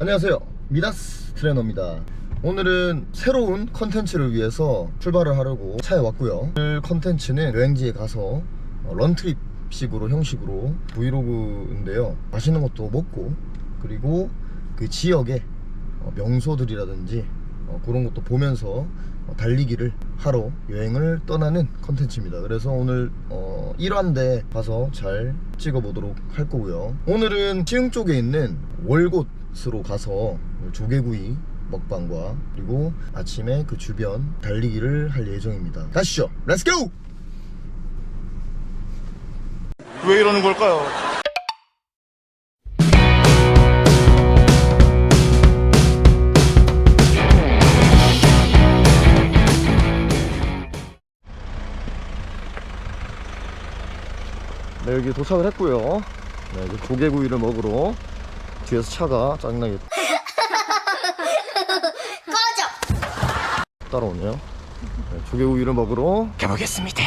안녕하세요 미다스 트레너입니다 오늘은 새로운 컨텐츠를 위해서 출발을 하려고 차에 왔고요 오늘 컨텐츠는 여행지에 가서 어, 런트립 식으로 형식으로 브이로그인데요 맛있는 것도 먹고 그리고 그 지역의 어, 명소들이라든지 어, 그런 것도 보면서 어, 달리기를 하러 여행을 떠나는 컨텐츠입니다. 그래서 오늘 어, 1화인데 가서 잘 찍어보도록 할 거고요. 오늘은 시흥 쪽에 있는 월곶 으로 가서 조개구이 먹방과 그리고 아침에 그 주변 달리기를 할 예정입니다. 가시죠. 렛츠고! 왜 이러는 걸까요? 네, 여기 도착을 했고요. 네, 이제 조개구이를 먹으러 뒤에서 차가 짜증나게 따라오네요. 네, 조개구이를 먹으러 가보겠습니다.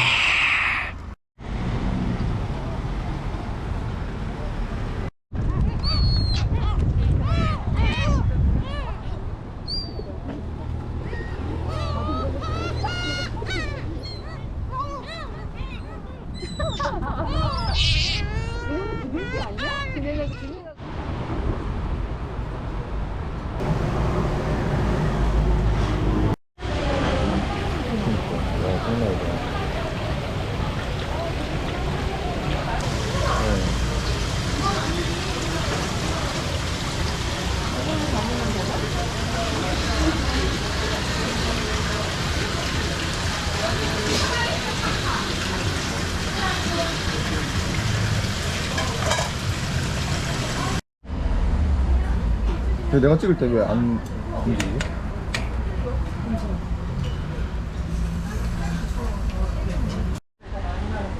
네, 장난이다. 네. 내가 찍을 때 왜 안 움직이지?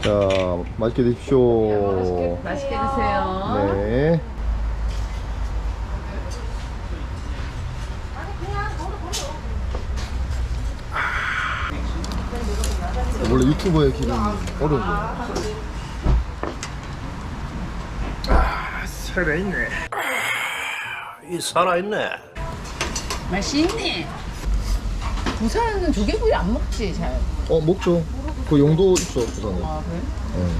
자, 맛있게 드십시오. 맛있게 드세요. 네. 원래 유튜버의 길은 어려운 거예요. 살아있네. 이 살아있네. 맛있네. 부산은 조개구이 안 먹지 잘. 어, 먹죠. 그 용도 있어, 부산에. 아 그래? 네.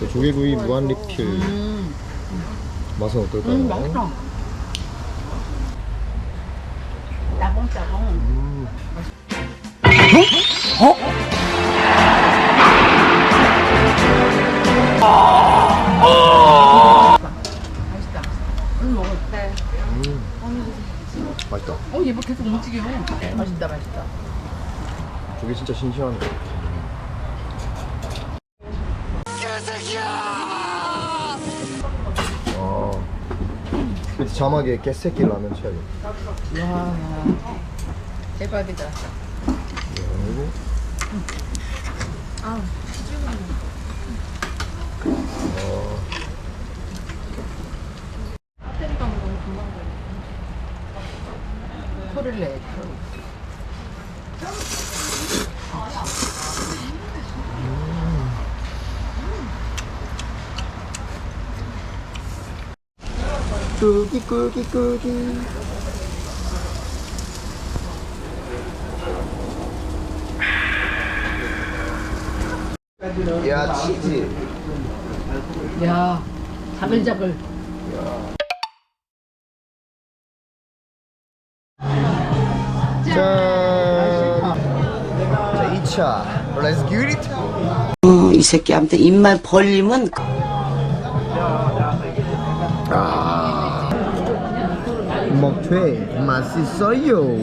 저 조개구이 무한 리필 음, 맛은 어떨까요? 음 맛있다. 따봉따봉. 음. 맛 때. 맛있다. 어얘뭐 계속 움직여. 맛있다 맛있다. 조개 진짜 신기하네. 아, 그 자막에 개새끼 라면 쳐야겠다. 와 대박이다. 그리고 아. 소리를 내. 꾸기 꾸기 꾸기. 야 치즈. 야 자글자글. 짠. 자 2차. Let's get it. 어, 이 새끼한테 입만 벌리면 아. 먹튀 맛있어요.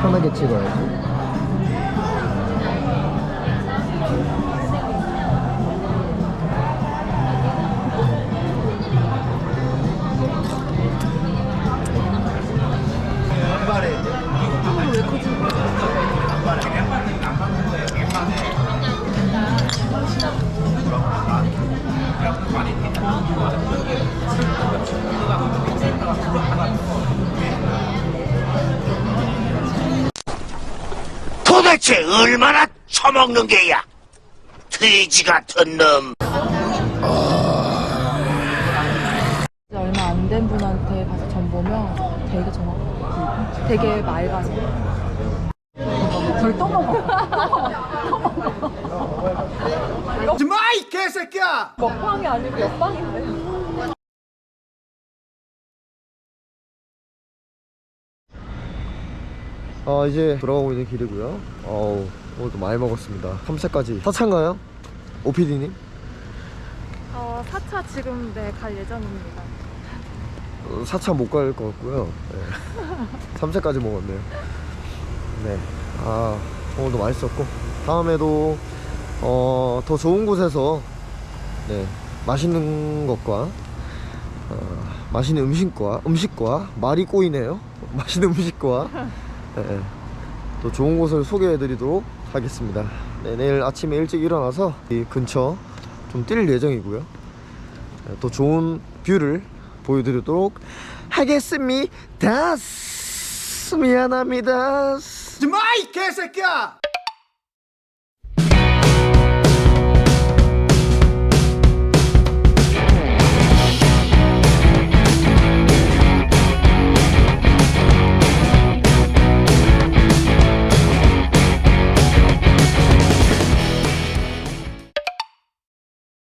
편하게 찍어야지. 도대체 얼마나 처먹는 게야? 돼지 같은 놈. 분한테 가서 전 보면 되게 정확하고 되게 맑아서 저를 떠먹어 마이 개새끼야! 먹방이 아니고 옆방인데 아 이제 돌아가고 있는 길이고요 어우 오늘도 많이 먹었습니다 3차까지 4차인가요? 오피디님? 어, 4차 지금 네, 갈 예정입니다 4차 못 갈 것 같고요 네. 3차까지 먹었네요 네. 아 오늘도 맛있었고 다음에도 어, 더 좋은 곳에서 네, 맛있는 것과 어, 맛있는 음식과 음식과 말이 꼬이네요. 맛있는 음식과 네, 또 좋은 곳을 소개해 드리도록 하겠습니다. 네, 내일 아침에 일찍 일어나서 이 근처 좀 뛸 예정이고요. 네, 또 좋은 뷰를 보여드리도록 하겠습니다. 미안합니다. 마이 개새끼야!